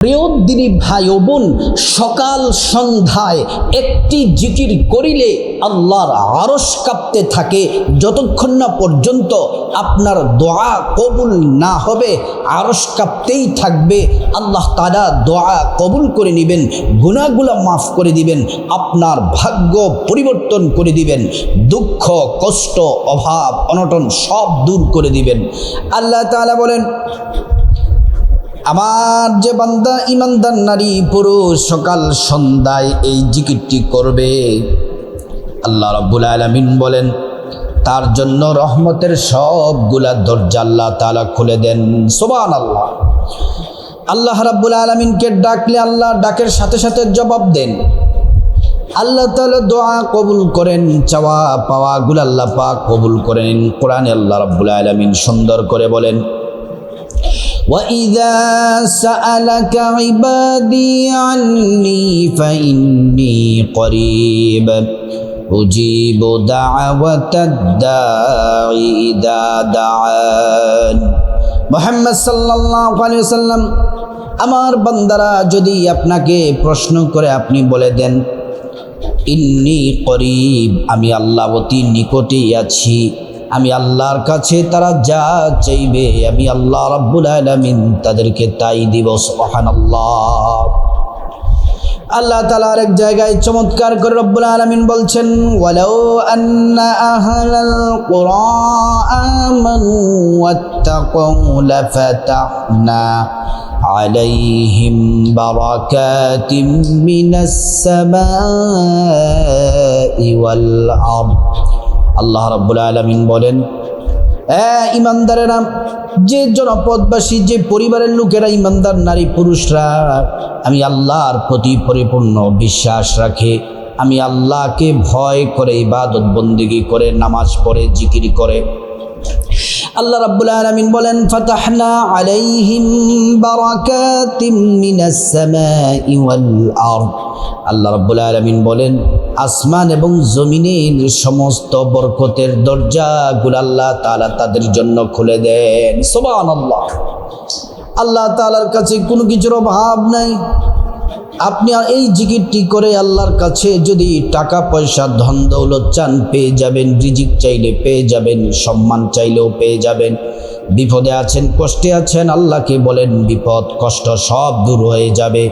প্রিয় দিনী ভাই ও বোন, সকাল সন্ধ্যায় একটি জিকির করিলে আল্লাহর আরস কাঁপতে থাকে। যতক্ষণ না পর্যন্ত আপনার দোয়া কবুল না হবে আরস কাঁপতেই থাকবে। আল্লাহ তারা দোয়া কবুল করে নেবেন গুণাগুলা মাফ করে দিবেন, আপনার ভাগ্য পরিবর্তন করে দিবেন, দুঃখ, কষ্ট, অভাব, অনটন সব দূর করে দিবেন। আল্লাহ তাআলা বলেন আমার যে বান্দা ইমানদার নারী, পুরুষ, সকাল সন্ধ্যায় এই জিকিরটি করবে। আল্লাহ রাব্বুল আলামিন বলেন, তার জন্য রহমতের সবগুলা দরজা আল্লাহ তাআলা খুলে দেন। সুবহান আল্লাহ আল্লাহ রাব্বুল আলামিনকে ডাকলে আল্লাহ ডাকের সাথে সাথে জবাব দেন। আল্লাহ তাআলা দোয়া কবুল করেন, চাওয়া পাওয়া গুলা আল্লাহ পাক কবুল করেন। কোরআনে আল্লাহ রাব্বুল আলামিন সুন্দর করে বলেন وإذا سألك عبادي عني فإني قريب أجيب دعوة الداع إذا دعان মোহাম্মদ সাল্লাল্লাহু আলাইহি সাল্লাম আমার বান্দারা যদি আপনাকে প্রশ্ন করে আপনি বলে দেন ইন্নি করিব আমি আল্লাহ অতি নিকটেই আছি আমি আল্লাহর কাছে তারা যা চাইবে আমি আল্লাহ রাব্বুল আলামিন তাদেরকে তাই দিব সুবহানাল্লাহ আল্লাহ তাআলা আরেক জায়গায় চমৎকার করে রব্বুল আলামিন বলছেন ওয়ালাউ আন্না আহলাল কুরা আমানু ওয়াত্তাকাউ লাফাতাহনা عليهم بركات من السماء والأرض আল্লাহ রাব্বুল আলমিন বলেন হ্যাঁ ইমানদারেরা যে জনপদবাসী, যে পরিবারের লোকেরা ইমানদার নারী পুরুষরা, আমি আল্লাহর প্রতি পরিপূর্ণ বিশ্বাস রাখে। আমি আল্লাহকে ভয় করে, ইবাদত বন্দিগি করে, নামাজ পড়ে, জিকির করে। আল্লাহ রাব্বুল আলামিন বলেন, ফাতাহনা আলাইহিম বারাকাতিম মিনাস সামাই ওয়াল আরদ। আল্লাহ রাব্বুল আলামিন বলেন, আসমান এবং জমিনের সমস্ত বরকতের দরজাগুলো আল্লাহ তাআলা তাদের জন্য খুলে দেন। সুবহানাল্লাহ। আল্লাহ তাআলার কাছে কোনো কিছুর অভাব নাই। আপনি এই জিকিরটি করে আল্লাহর কাছে যদি টাকা, পয়সা, ধন, দৌলত, চান পেয়ে যাবেন, রিজিক চাইলে পেয়ে যাবেন, সম্মান চাইলেও পেয়ে যাবেন। বিপদে আছেন, কষ্টে আছেন, আল্লাহকে বলেন, বিপদ, কষ্ট সব দূর হয়ে যাবে।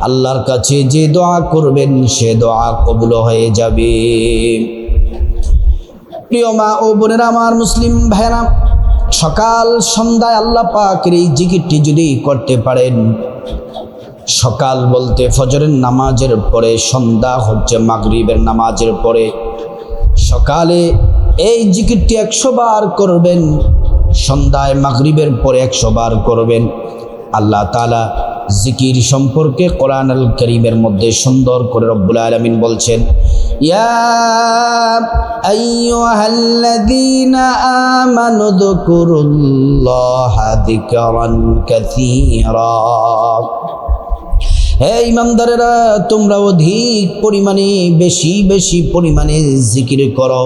আল্লাহর কাছে যে দোয়া করবেন, সে দোয়া কবুল হয়ে যাবে। প্রিয় মা ও বোনেরা, আমার মুসলিম ভাইরা সকাল সন্ধ্যায় আল্লাহ পাকের এই জিকিরটি যদি করতে পারেন সকাল বলতে ফজরের নামাজের পরে, সন্ধ্যা হচ্ছে মাগরিবের নামাজের পরে। সকালে এই জিকিরটি একশো বার করবেন, সন্ধ্যায় মাগরিবের পরে একশো বার করবেন। আল্লাহ তালা জিকির সম্পর্কে কোরআন আল করিমের মধ্যে সুন্দর করে রব্বুল আলমিন বলছেন, ইয়া হে ইমানদারেরা, তোমরা অধিক পরিমাণে বেশি বেশি পরিমাণে জিকির করো।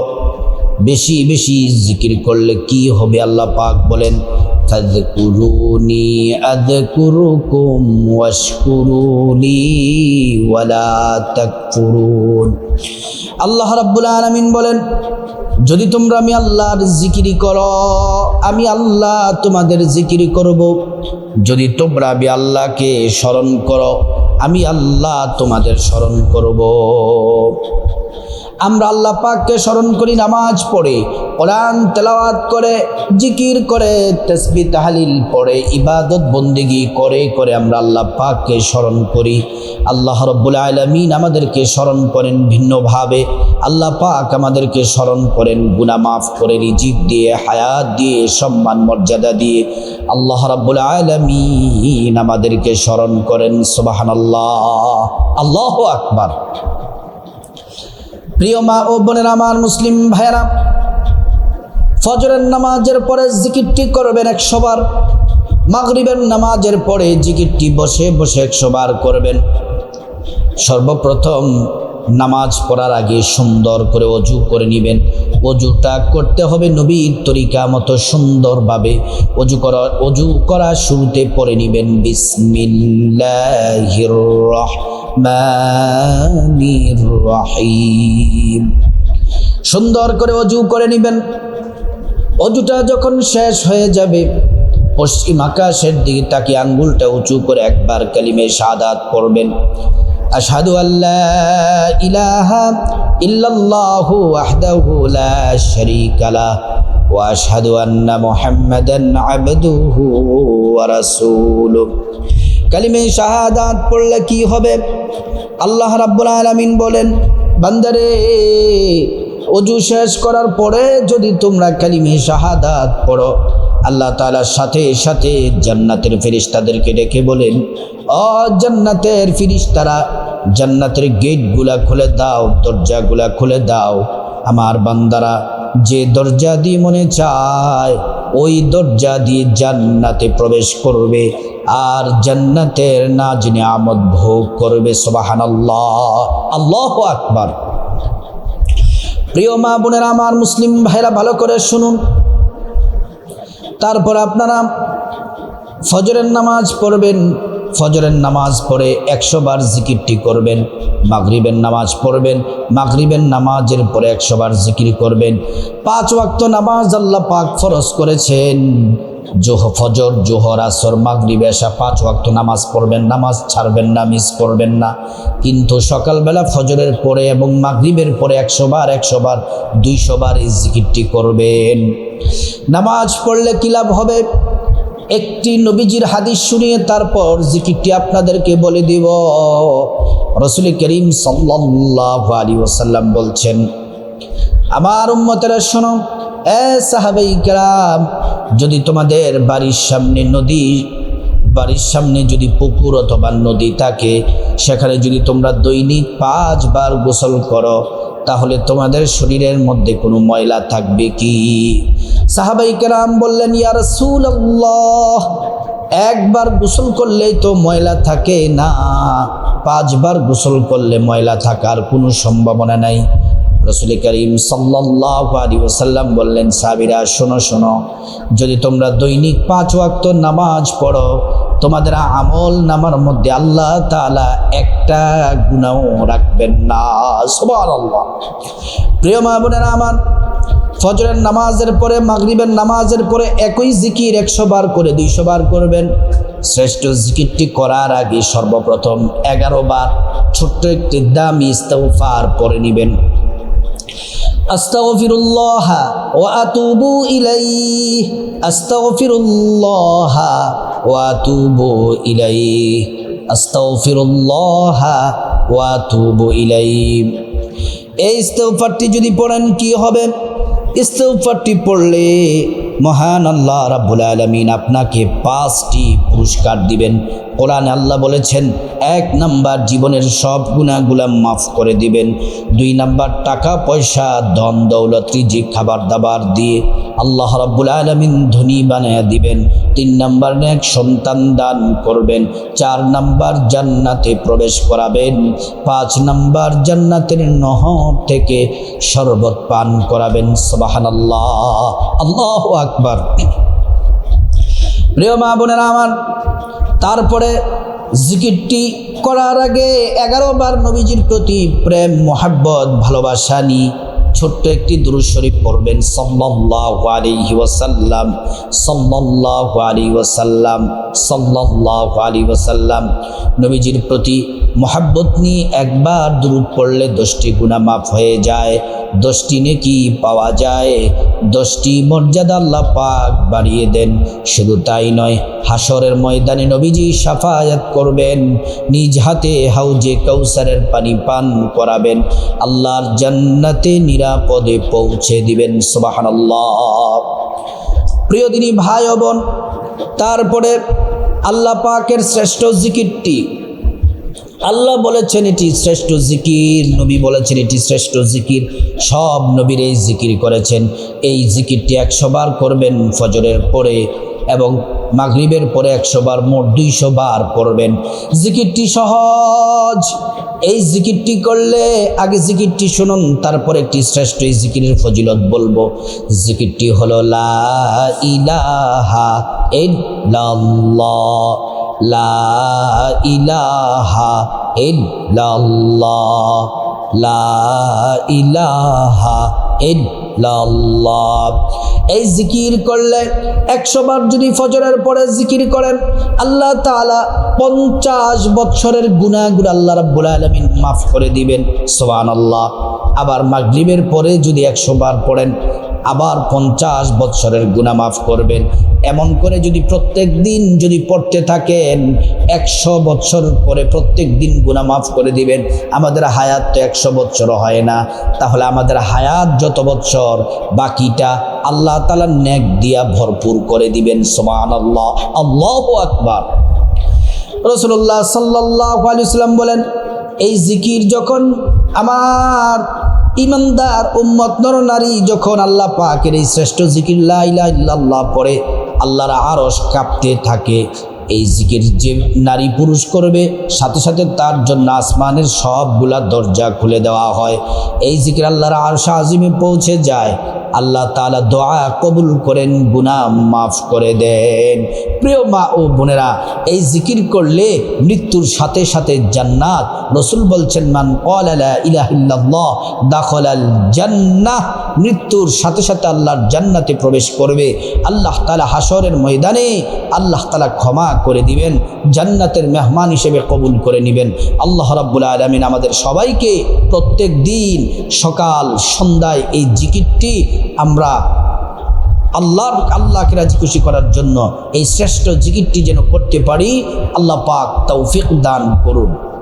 বেশি বেশি জিকির করলে কি হবে আল্লাহ পাক বলেন? ফাযকুরুনি আযকুরুকুম ওয়াশকুরুলি ওয়ালা তাকফুরুন। আল্লাহ রাব্বুল আলামিন বলেন, যদি তোমরা আমি আল্লাহর জিকিরি করো, আমি আল্লাহ তোমাদের জিকিরি করব। যদি তোমরা আমি আল্লাহকে স্মরণ করো আমি আল্লাহ তোমাদের স্মরণ করব। আমরা আল্লাহ পাককে স্মরণ করি নামাজ পড়ে, কোরআন তেলাওয়াত করে, জিকির করে তসবি তাহালিল পড়ে, ইবাদত বন্দিগি করে করে আমরা আল্লাহ পাককে স্মরণ করি। আল্লাহ রব্বুল আলমিন আমাদেরকে স্মরণ করেন ভিন্নভাবে। আল্লাহ পাক আমাদেরকে স্মরণ করেন গুনা মাফ করে, রিজিক দিয়ে, হায়াত দিয়ে, সম্মান, মর্যাদা দিয়ে। আল্লাহ রাব্বুল আলমিন আমাদেরকে স্মরণ করেন সুবাহান আল্লাহ আল্লাহ আকবার। প্রিয় মা ও বোনের আমার মুসলিম ভাইয়েরা, ফজরের নামাজের পরে জিকিরটি করবেন একশো বার মাগরিবের নামাজের পরে জিকিরটি বসে বসে একশোবার করবেন। সর্বপ্রথম নামাজ পড়ার আগে সুন্দর করে অজু করে নেবেন। অজুটা করতে হবে নবীর তরিকা মতো সুন্দরভাবে। অজু করা অজু করা শুরুতে পড়ে নেবেন বিসমিল্লাহির রহমানির রহিম। সুন্দর করে অজু করে নেবেন। অজুটা যখন শেষ হয়ে যাবে, পশ্চিম আকাশের দিকে তাকে আঙ্গুলটা উঁচু করে একবার কালিমে সাদাত পড়বেন। আশহাদু আল্লাহ ইলাহা ইল্লাল্লাহু ওয়াহদাহু লা শারীকা আন্না মুহাম্মাদান আবদুহু ওয়া রাসূলুহু কালিমে শাহাদাত পড়লে কি হবে? আল্লাহ রাব্বুল আলামিন বলেন, বান্দারে, অজু শেষ করার পরে যদি তোমরা কালিমে শাহাদাত পড়ো, আল্লাহ তাআলার সাথে সাথে জান্নাতের ফেরিস্তাদেরকে ডেকে বলেন, অ জান্নাতের ফিরিস্তারা, জান্নাতের গেটগুলা খুলে দাও, দরজাগুলা খুলে দাও। আমার বান্দারা যে দরজা দিয়ে মনে চায়, ওই দরজা দিয়ে জান্নাতে প্রবেশ করবে। আর জান্নাতের নাজ নিয়ামত ভোগ করবে সোবাহান আল্লাহ আল্লাহ আকবার। প্রিয় মা বোনেরা, আমার মুসলিম ভাইরা ভালো করে শুনুন। তারপর আপনারা ফজরের নামাজ পড়বেন ফজরের নামাজ পড়ে একশো বার জিকিরটি করবেন, মাগরিবের নামাজ পড়বেন, মাগরিবের নামাজের পরে একশো বার জিকির করবেন। পাঁচ ওয়াক্ত নামাজ আল্লাহ পাক ফরজ করেছেন। জোহ, ফজর, জোহর, আসর, মাগরিব এসা পাঁচ ওয়াক্ত নামাজ পড়বেন, নামাজ ছাড়বেন না, মিস করবেন না। কিন্তু সকালবেলা ফজরের পরে এবং মাগরিবের পরে একশো বার একশো বার, দুইশো বার এই জিকিরটি করবেন। নামাজ পড়লে কী লাভ হবে? একটি নবীজির হাদিস শুনিয়ে তারপর জিকিরটি আপনাদেরকে বলে দিব। রসুল করিম সাল্লাল্লাহু আলাইহি ওয়াসাল্লাম বলছেন, আমার উম্মতেরা শোনো, এ সাহাবাই কেরাম, যদি তোমাদের বাড়ির সামনে নদী, বাড়ির সামনে যদি পুকুর অথবা নদী থাকে, সেখানে যদি তোমরা দৈনিক পাঁচবার গোসল করো তাহলে তোমাদের শরীরের মধ্যে কোনো ময়লা থাকবে কি? সাহাবাই কেরাম বললেন, ইয়া রাসূলুল্লাহ, একবার গোসল করলেই তো ময়লা থাকে না। পাঁচবার গোসল করলে ময়লা থাকার কোনো সম্ভাবনা নাই। রসুল করিম সাল্লাহ আলী ওসাল্লাম বললেন সাবিরা শোনো শোনো। যদি তোমরা দৈনিক পাঁচ ওয়াক্ত নামাজ পড়ো তোমাদের আমল নামার মধ্যে আল্লাহ তালা একটা গুণাও রাখবেন না সবার আল্লাহ প্রিয় মা বোনেরা আমার ফজরের নামাজের পরে মাগরিবের নামাজের পরে একই জিকির একশো বার করে দুইশো বার করবেন শ্রেষ্ঠ জিকিরটি করার আগে সর্বপ্রথম এগারো বার ছোট্ট একটি দামি ইস্তাফার পরে নেবেন أستغفر الله وأتوب إليه أستغفر الله وأتوب إليه أستغفر الله وأتوب إليه এই ইস্তফারটি যদি পড়েন কি হবে ইস্তফারটি পড়লে মহান আল্লাহ রাব্বুল আলমিন আপনাকে পাঁচটি পুরস্কার দিবেন কোরআনে আল্লাহ বলেছেন, এক নাম্বার জীবনের সব গুণাগুলা মাফ করে দিবেন। দুই নাম্বার, টাকা, পয়সা, ধন, দৌলত রিজি খাবার দাবার দিয়ে আল্লাহ রাব্বুল আলমিন ধনী বানায়া দিবেন। তিন নাম্বার এক সন্তান দান করবেন। চার নাম্বার, জান্নাতে প্রবেশ করাবেন। পাঁচ নাম্বার, জান্নাতের নহর থেকে শরবত পান করাবেন। সবাহান আল্লাহ আল্লাহ আকবার। প্রিয় মা বোনেরা আমার তারপরে জিকিরটি করার আগে এগারো বার নবীজির প্রতি প্রেম মোহাব্বত ভালোবাসা নিয়ে ছোট্ট একটি দুরুদ শরীফ পড়বেন। সাল্লাল্লাহু আলাইহি ওয়াসাল্লাম, সাল্লাল্লাহু আলাইহি ওয়াসাল্লাম, সাল্লাল্লাহু আলাইহি ওয়াসাল্লাম। নবীজির প্রতি মোহাব্বত নিয়ে একবার দুরুদ পড়লে দশটি গুনাহ মাফ হয়ে যায়, দশটি নেকি পাওয়া যায়, দশটি মর্যাদা আল্লাহ পাক বাড়িয়ে দেন। শুধু তাই নয় হাসরের ময়দানে নবীজি সাফায়াত করবেন, নিজ হাতে হাউজে কৌসারের পানি পান করাবেন। আল্লাহর জান্নাতে নিরাপদে পৌঁছে দিবেন সুবাহান প্রিয় দিনী ভাই বোন, তারপরে আল্লাহ পাকের শ্রেষ্ঠ জিকিরটি। আল্লাহ বলেছেন, এটি শ্রেষ্ঠ জিকির। নবী বলেছেন, এটি শ্রেষ্ঠ জিকির। সব নবীর এই জিকির করেছেন। এই জিকিরটি একশো বার করবেন ফজরের পরে এবং মাগরিবের পরে একশো বার, মোট দুইশো বার করবেন। জিকিরটি সহজ। এই জিকিরটি করলে আগে জিকিরটি শুনুন, তারপর একটি শ্রেষ্ঠ এই জিকিরের ফজিলত বলব। জিকিরটি হলো, লা ইলাহা ইল্লাল্লাহ, লা ইলাহা ইল্লাল্লাহ, লা ইলাহা ইল্লাল্লাহ। এই জিকির করলে একশো বার যদি ফজরের পরে জিকির করেন, আল্লাহ তালা পঞ্চাশ বৎসরের গুণাগুলো আল্লাহ রাব্বুল আলমিন মাফ করে দিবেন। সোহান আল্লাহ আবার মাগরিবের পরে যদি একশো বার পড়েন আবার পঞ্চাশ বৎসরের গুণা মাফ করবেন। এমন করে যদি প্রত্যেক দিন যদি পড়তে থাকেন, একশো বৎসর পরে প্রত্যেক দিন গুণা মাফ করে দিবেন। আমাদের হায়াত তো একশো বৎসর হয় না। তাহলে আমাদের হায়াত যত বৎসর, বাকিটা আল্লাহ তালা নেক দিয়া ভরপুর করে দিবেন। সোমান আল্লাহ আল্লাহ আকবার রসুল্লাহ সাল্লাহ আলিয়াল্লাম বলেন, এই জিকির যখন আমার ইমানদার উম্মত নর নারী যখন আল্লাহ পাকের এই শ্রেষ্ঠ জিকির লা পরে ইল্লাল্লাহ পড়ে, আল্লাহর আরস কাঁপতে থাকে। এই জিকির যে নারী পুরুষ করবে, সাথে সাথে তার জন্য আসমানের সবগুলা দরজা খুলে দেওয়া হয়। এই জিকির আল্লাহর আরশা আজিমে পৌঁছে যায়। আল্লাহ তাআলা দোয়া কবুল করেন, গুনাহ মাফ করে দেন। প্রিয় মা ও বোনেরা, এই জিকির করলে মৃত্যুর সাথে সাথে জান্নাত। রসুল বলছেন, মান ইলাহিল্লাহ দাখলাল জান্নাহ। মৃত্যুর সাথে সাথে আল্লাহর জান্নাতে প্রবেশ করবে। আল্লাহ তালা হাসরের ময়দানে আল্লাহ তালা ক্ষমা করে দিবেন, জান্নাতের মেহমান হিসেবে কবুল করে নেবেন। আল্লাহ রাব্বুল আলমিন আমাদের সবাইকে প্রত্যেক দিন সকাল, সন্ধ্যায় এই জিকিরটি আমরা আল্লাহর, আল্লাহকে রাজি খুশি করার জন্য এই শ্রেষ্ঠ জিকিরটি যেন করতে পারি, আল্লাহ পাক তৌফিক দান করুন।